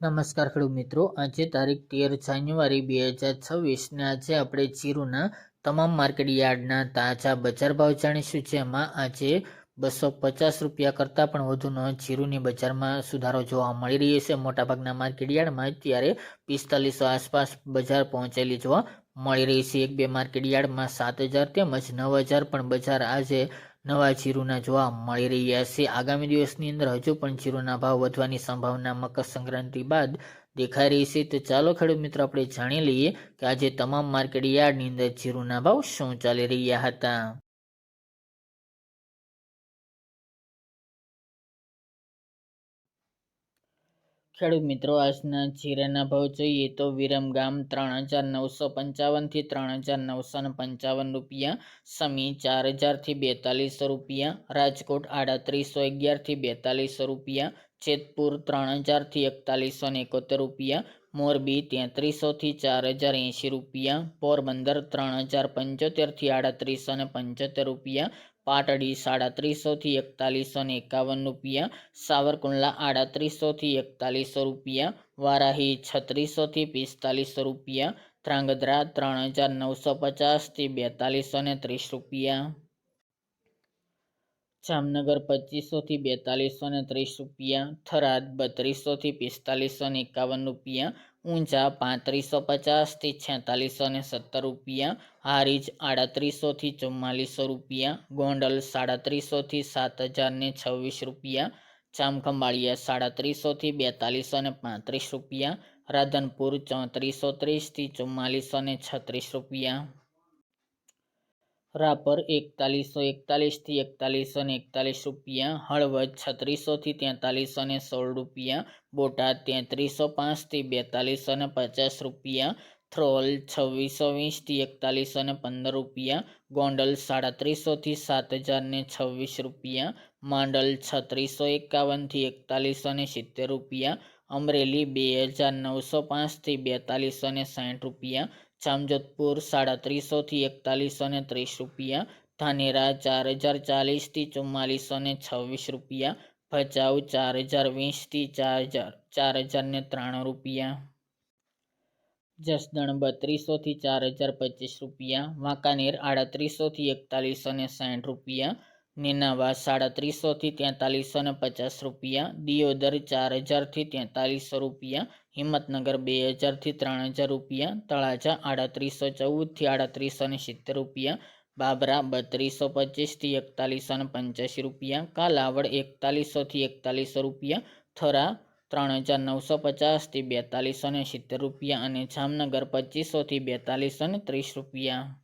નમસ્કાર ખેડૂત મિત્રો, આજે તારીખ તેર જાન્યુઆરી બે હજાર છવ્વીસને આજે આપણે જીરુના તમામ માર્કેટ યાર્ડના તાજા બજાર ભાવ જાણીશું, જેમાં આજે બસો પચાસ રૂપિયા કરતાં પણ વધુનો જીરુની બજારમાં સુધારો જોવા મળી રહ્યો છે. મોટાભાગના માર્કેટ યાર્ડમાં અત્યારે પિસ્તાલીસો આસપાસ બજાર પહોંચેલી જોવા મળી રહી છે. એક બે માર્કેટ યાર્ડમાં સાત હજાર તેમજ નવ હજાર પણ બજાર આજે નવા જીરુના જોવા મળી રહ્યા છે. આગામી દિવસની અંદર હજુ પણ જીરુના ભાવ વધવાની સંભાવના મકર સંક્રાંતિ બાદ દેખાઈ રહી છે. તો ચાલો ખેડૂત મિત્રો, આપણે જાણી લઈએ કે આજે તમામ માર્કેટ યાર્ડની અંદર જીરુના ભાવ શું ચાલી રહ્યા હતા. ખેડૂત મિત્રો, આજના જીરાના ભાવ જોઈએ તો વિરમગામ ત્રણ હજાર નવસો પંચાવનથી ત્રણ હજાર નવસો ને પંચાવન રૂપિયા, સમી ચાર હજારથી બેતાલીસો રૂપિયા, રાજકોટ આડત્રીસો અગિયારથી બેતાલીસો રૂપિયા, જેતપુર ત્રણ હજારથી એકતાલીસો ને એકોતેર રૂપિયા, મોરબી તેત્રીસોથી ચાર હજાર એંશી રૂપિયા, પોરબંદર ત્રણ હજાર પંચોતેરથી આડત્રીસો ને પંચોતેર રૂપિયા પાટડી સાડત્રીસોથી એકતાલીસો ને એકાવન રૂપિયા, સાવરકુંડલા આડત્રીસોથી એકતાલીસો રૂપિયા, વારાહી છત્રીસોથી પિસ્તાલીસો રૂપિયા, ધ્રાંગધ્રા ત્રણ હજાર નવસો પચાસથી બેતાલીસો ને ત્રીસ રૂપિયા. જામનગર પચીસોથી બેતાલીસો ને ત્રીસ રૂપિયા, થરાદ બત્રીસોથી પિસ્તાલીસો ને એકાવન રૂપિયા, ઊંઝા પાંત્રીસો પચાસથી છેતાલીસો ને સત્તર રૂપિયા, હારીજ આડત્રીસોથી ચુમ્માલીસો રૂપિયા, ગોંડલ સાડત્રીસોથી સાત હજાર ને છવ્વીસ રૂપિયા, જામખંભાળિયા સાડત્રીસોથી બેતાલીસો ને પાંત્રીસ રૂપિયા, રાધનપુર ચોત્રીસો ત્રીસથી ચુમ્માલીસો ને છત્રીસ રૂપિયા. રાપર એકતાલીસો એકતાલીસથી એકતાલીસો ને એકતાલીસ રૂપિયા, હળવદ છત્રીસોથી તેતાલીસો ને સોળ રૂપિયા, બોટાદ તેત્રીસો પાંચથી બેતાલીસો ને પચાસ રૂપિયા, થ્રોલ છવ્વીસો વીસથી એકતાલીસો ને પંદર રૂપિયા, ગોંડલ સાડત્રીસોથી સાત હજાર ને છવ્વીસ રૂપિયા, માંડલ છત્રીસો એકાવનથી એકતાલીસો ને સિત્તેર રૂપિયા, અમરેલી બે હજાર નવસો પાંચથી બેતાલીસો ને સાઠ રૂપિયા જામજોધપુર સાડત્રીસોથી એકતાલીસો ને ત્રીસ રૂપિયા. ધાનેરા ચાર હજાર ચાલીસથી ચુમ્માલીસો ને છવ્વીસ રૂપિયા. ભચાઉ ચાર હજાર વીસથી ચાર હજાર ચાર હજાર ને ત્રાણું રૂપિયા. જસદણ બત્રીસોથી ચાર હજાર પચીસ રૂપિયા. વાંકાનેર આડત્રીસોથી એકતાલીસો ને સાઠ રૂપિયા. નેનાવા સાડત્રીસોથી તેતાલીસો ને પચાસ રૂપિયા, દિયોદર ચાર હજારથી તેતાલીસો રૂપિયા, હિંમતનગર બે હજારથી ત્રણ હજાર રૂપિયા, તળાજા આડત્રીસો ચૌદથી આડત્રીસો ને સિત્તેર રૂપિયા, બાબરા બત્રીસો પચીસથી એકતાલીસો ને પંચ્યાસી રૂપિયા, કાલાવડ એકતાલીસોથી એકતાલીસો રૂપિયા, થરા ત્રણ હજાર નવસો પચાસથી બેતાલીસો ને સિત્તેર રૂપિયા અને જામનગર પચીસોથી બેતાલીસો ને ત્રીસ રૂપિયા.